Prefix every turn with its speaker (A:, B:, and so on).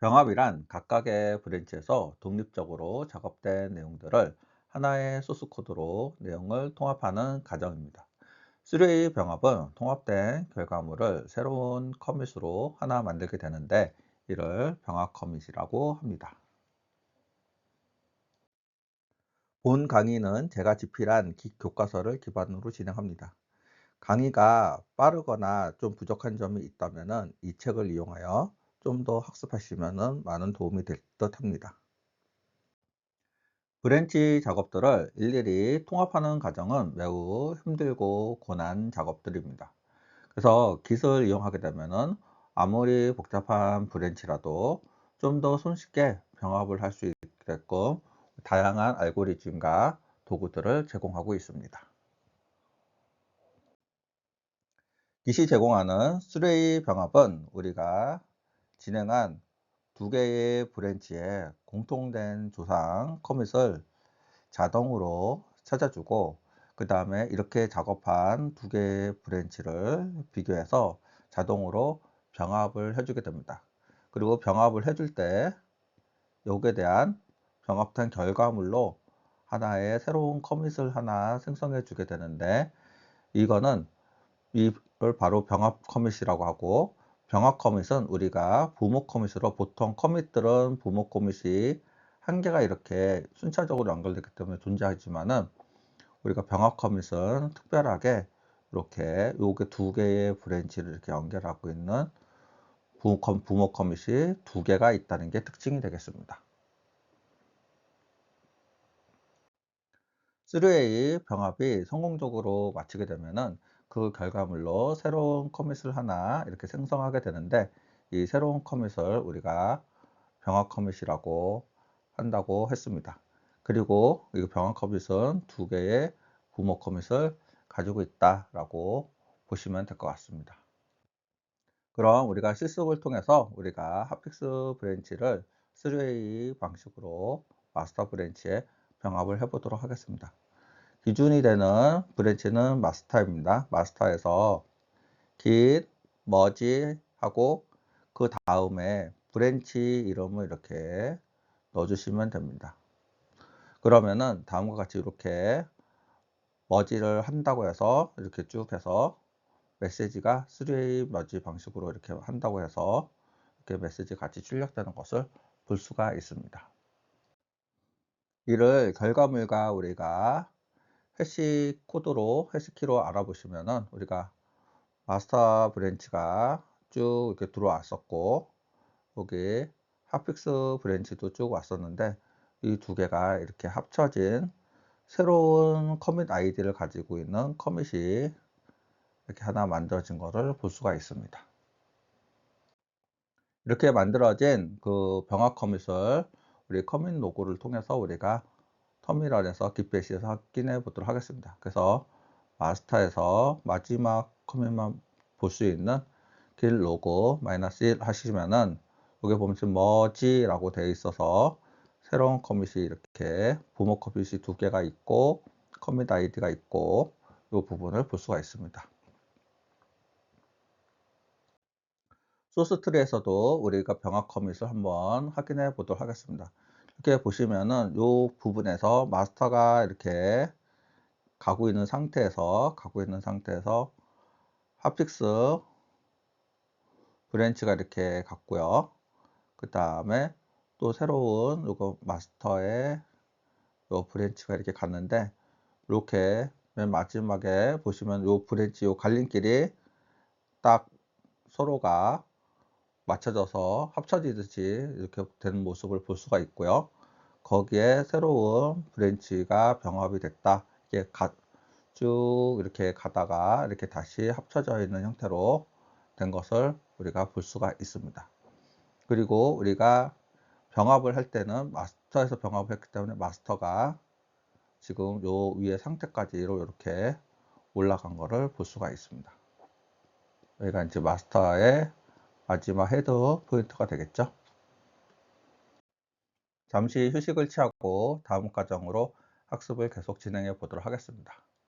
A: 병합이란 각각의 브랜치에서 독립적으로 작업된 내용들을 하나의 소스 코드로 내용을 통합하는 과정입니다. 3A 병합은 통합된 결과물을 새로운 커밋으로 하나 만들게 되는데 이를 병합 커밋이라고 합니다. 본 강의는 제가 집필한 교과서를 기반으로 진행합니다. 강의가 빠르거나 좀 부족한 점이 있다면 이 책을 이용하여 좀 더 학습하시면 많은 도움이 될 듯 합니다. 브랜치 작업들을 일일이 통합하는 과정은 매우 힘들고 고난 작업들입니다. 그래서 깃을 이용하게 되면 아무리 복잡한 브랜치라도 좀 더 손쉽게 병합을 할 수 있게끔 다양한 알고리즘과 도구들을 제공하고 있습니다. 깃이 제공하는 3A 병합은 우리가 진행한 두 개의 브랜치에 공통된 조상 커밋을 자동으로 찾아주고 그 다음에 이렇게 작업한 두 개의 브랜치를 비교해서 자동으로 병합을 해주게 됩니다. 그리고 병합을 해줄 때 여기에 대한 병합된 결과물로 하나의 새로운 커밋을 하나 생성해 주게 되는데 이거는 이걸 바로 병합 커밋이라고 하고 병합 커밋은 우리가 부모 커밋으로 보통 커밋들은 부모 커밋이 한 개가 이렇게 순차적으로 연결되기 때문에 존재하지만은 우리가 병합 커밋은 특별하게 이렇게 요게 두 개의 브랜치를 이렇게 연결하고 있는 부모, 부모 커밋이 두 개가 있다는 게 특징이 되겠습니다. 3A 병합이 성공적으로 마치게 되면은 그 결과물로 새로운 커밋을 하나 이렇게 생성하게 되는데 이 새로운 커밋을 우리가 병합 커밋이라고 한다고 했습니다. 그리고 이 병합 커밋은 두 개의 부모 커밋을 가지고 있다라고 보시면 될 것 같습니다. 그럼 우리가 실습을 통해서 우리가 핫픽스 브랜치를 3A 방식으로 마스터 브랜치에 병합을 해 보도록 하겠습니다. 기준이 되는 브랜치는 마스터입니다. 마스터에서 git, merge 하고 그 다음에 브랜치 이름을 이렇게 넣어주시면 됩니다. 그러면은 다음과 같이 이렇게 머지를 한다고 해서 이렇게 쭉 해서 메시지가 3A 머지 방식으로 이렇게 한다고 해서 이렇게 메시지 같이 출력되는 것을 볼 수가 있습니다. 이를 결과물과 우리가 해시 코드로 해시키로 알아보시면은 우리가 마스터 브랜치가 쭉 이렇게 들어왔었고 여기 핫픽스 브랜치도 쭉 왔었는데 이 두 개가 이렇게 합쳐진 새로운 커밋 아이디를 가지고 있는 커밋이 이렇게 하나 만들어진 것을 볼 수가 있습니다. 이렇게 만들어진 그 병합 커밋을 우리 커밋 로고를 통해서 우리가 터미널에서 기패시에서 확인해 보도록 하겠습니다. 그래서 마스터에서 마지막 커밋만 볼 수 있는 길 로고 마이너스 1 하시면은 여기 보면 지금 머지라고 되어 있어서 새로운 커밋이 이렇게 부모 커밋이 두 개가 있고 커밋 아이디가 있고 이 부분을 볼 수가 있습니다. 소스 트리에서도 우리가 병합 커밋을 한번 확인해 보도록 하겠습니다. 이렇게 보시면은 이 부분에서 마스터가 이렇게 가고 있는 상태에서 가고 있는 상태에서 핫픽스 브랜치가 이렇게 갔고요. 그 다음에 또 새로운 요거 마스터의 요 브랜치가 이렇게 갔는데 이렇게 맨 마지막에 보시면 요 브랜치 요 갈림길이 딱 서로가 맞춰져서 합쳐지듯이 이렇게 되는 모습을 볼 수가 있고요. 거기에 새로운 브랜치가 병합이 됐다. 이게 가, 쭉 이렇게 가다가 이렇게 다시 합쳐져 있는 형태로 된 것을 우리가 볼 수가 있습니다. 그리고 우리가 병합을 할 때는 마스터에서 병합을 했기 때문에 마스터가 지금 요 위에 상태까지로 이렇게 올라간 것을 볼 수가 있습니다. 여기가 이제 마스터의 마지막 헤더 포인트가 되겠죠. 잠시 휴식을 취하고 다음 과정으로 학습을 계속 진행해 보도록 하겠습니다.